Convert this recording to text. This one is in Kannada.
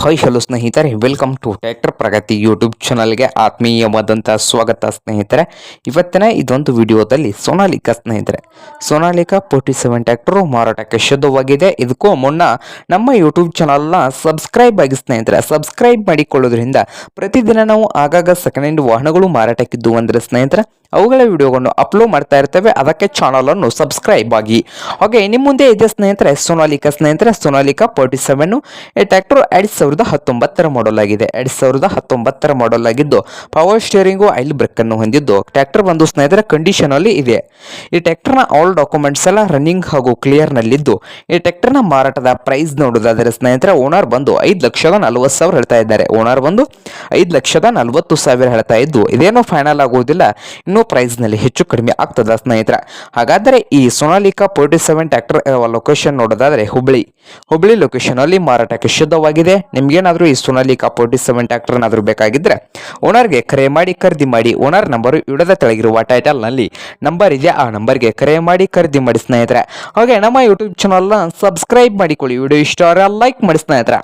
ಹಾಯ್ ಹಲೋ ಸ್ನೇಹಿತರೆ. Welcome to tractor Pragati YouTube ಚಾನಲ್ಗೆ ಆತ್ಮೀಯವಾದಂಥ ಸ್ವಾಗತ, ಸ್ನೇಹಿತರೆ. ಇವತ್ತಿನ ಇದೊಂದು ವಿಡಿಯೋದಲ್ಲಿ ಸೋನಾಲಿಕಾ, ಸ್ನೇಹಿತರೆ. ಸೋನಾಲಿಕಾ ಫೋರ್ಟಿ ಸೆವೆನ್ ಟ್ಯಾಕ್ಟರು ಮಾರಾಟಕ್ಕೆ ಶುದ್ಧವಾಗಿದೆ. ಇದಕ್ಕೂ ಮುನ್ನ ನಮ್ಮ ಯೂಟ್ಯೂಬ್ ಚಾನಲ್ನ ಸಬ್ಸ್ಕ್ರೈಬ್ ಆಗಿ, ಸ್ನೇಹಿತರೆ ಸಬ್ಸ್ಕ್ರೈಬ್ ಮಾಡಿಕೊಳ್ಳೋದ್ರಿಂದ ಪ್ರತಿದಿನ ನಾವು ಆಗಾಗ ಸೆಕೆಂಡ್ ಹ್ಯಾಂಡ್ ವಾಹನಗಳು ಮಾರಾಟಕ್ಕಿದ್ದು ಅಂದರೆ, ಸ್ನೇಹಿತರೆ ಅವುಗಳ ವಿಡಿಯೋಗಳನ್ನು ಅಪ್ಲೋಡ್ ಮಾಡ್ತಾ ಇರ್ತೇವೆ. ಅದಕ್ಕೆ ಚಾನಲನ್ನು ಸಬ್ಸ್ಕ್ರೈಬ್ ಆಗಿ. ಹಾಗೆ ನಿಮ್ಮ ಮುಂದೆ ಇದೆ ಸ್ನೇಹಿತರೆ, ಸೋನಾಲಿಕಾ ಸ್ನೇಹಿತರೆ, ಸೋನಾಲಿಕಾ ಫೋರ್ಟಿ ಸೆವೆನ್ ಈ ಟ್ರ್ಯಾಕ್ಟರ್ ಎರಡು ಸಾವಿರದ ಹತ್ತೊಂಬತ್ತರ ಮಾಡಲ್ ಆಗಿದೆ. ಎರಡು ಸಾವಿರದ ಹತ್ತೊಂಬತ್ತರ ಮಾಡಲ್ ಆಗಿದ್ದು ಪವರ್ ಸ್ಟಿಯರಿಂಗು ಐಲ್ ಬ್ರೇಕ್ ಅನ್ನು ಹೊಂದಿದ್ದು. ಟ್ರ್ಯಾಕ್ಟರ್ ಬಂದು ಸ್ನೇಹಿತರೆ ಕಂಡೀಷನ್ ಅಲ್ಲಿ ಇದೆ. ಈ ಟ್ರ್ಯಾಕ್ಟರ್ನ ಆಲ್ ಡಾಕ್ಯುಮೆಂಟ್ಸ್ ಎಲ್ಲ ರನ್ನಿಂಗ್ ಹಾಗೂ ಕ್ಲಿಯರ್ ನಲ್ಲಿದ್ದು. ಈ ಟ್ರ್ಯಾಕ್ಟರ್ನ ಮಾರಾಟದ ಪ್ರೈಸ್ ನೋಡೋದಾದರೆ ಸ್ನೇಹಿತರೆ ಓನರ್ ಬಂದು ಐದು ಲಕ್ಷದ ನಲವತ್ತು ಸಾವಿರ ಹೇಳ್ತಾ ಇದ್ದಾರೆ. ಓನರ್ ಬಂದು ಐದು ಲಕ್ಷದ ನಲವತ್ತು ಸಾವಿರ ಹೇಳ್ತಾ ಇದ್ದು, ಇದೇನು ಫೈನಲ್ ಆಗುವುದಿಲ್ಲ. ಇನ್ನೂ ಪ್ರೈಸ್ನಲ್ಲಿ ಹೆಚ್ಚು ಕಡಿಮೆ ಆಗ್ತದ, ಸ್ನೇಹಿತರೆ. ಹಾಗಾದರೆ ಈ Sonalika forty seven tractor location ನೋಡೋದಾದ್ರೆ ಹುಬ್ಳಿ. ಹುಬ್ಳಿ ಲೊಕೇಶನ್ ಅಲ್ಲಿ ಮಾರಾಟಕ್ಕೆ ಶುದ್ಧವಾಗಿದೆ. ನಿಮಗೇನಾದರೂ ಈ ಸೋನಾಲಿಕಾ ಫೋರ್ಟಿ ಸೆವೆನ್ ಟ್ರ್ಯಾಕ್ಟರ್ ಏನಾದರೂ ಬೇಕಾಗಿದ್ರೆ ಓನರ್ಗೆ ಕರೆ ಮಾಡಿ, ಖರೀದಿ ಮಾಡಿ ಓನರ್ ನಂಬರ್ ಇಡದ ತೆಳಗಿರುವ ಟೈಟಲ್ನಲ್ಲಿ ನಂಬರ್ ಇದೆ, ಆ ನಂಬರ್ಗೆ ಕರೆ ಮಾಡಿ, ಖರೀದಿ ಮಾಡಿ, ಸ್ನೇಹಿತರೆ. ಹಾಗೆ ನಮ್ಮ ಯೂಟ್ಯೂಬ್ ಚಾನಲ್ನ ಸಬ್ಸ್ಕ್ರೈಬ್ ಮಾಡಿಕೊಳ್ಳಿ. ವಿಡಿಯೋ ಇಷ್ಟ ಲೈಕ್ ಮಾಡಿ, ಸ್ನೇಹಿತರೆ.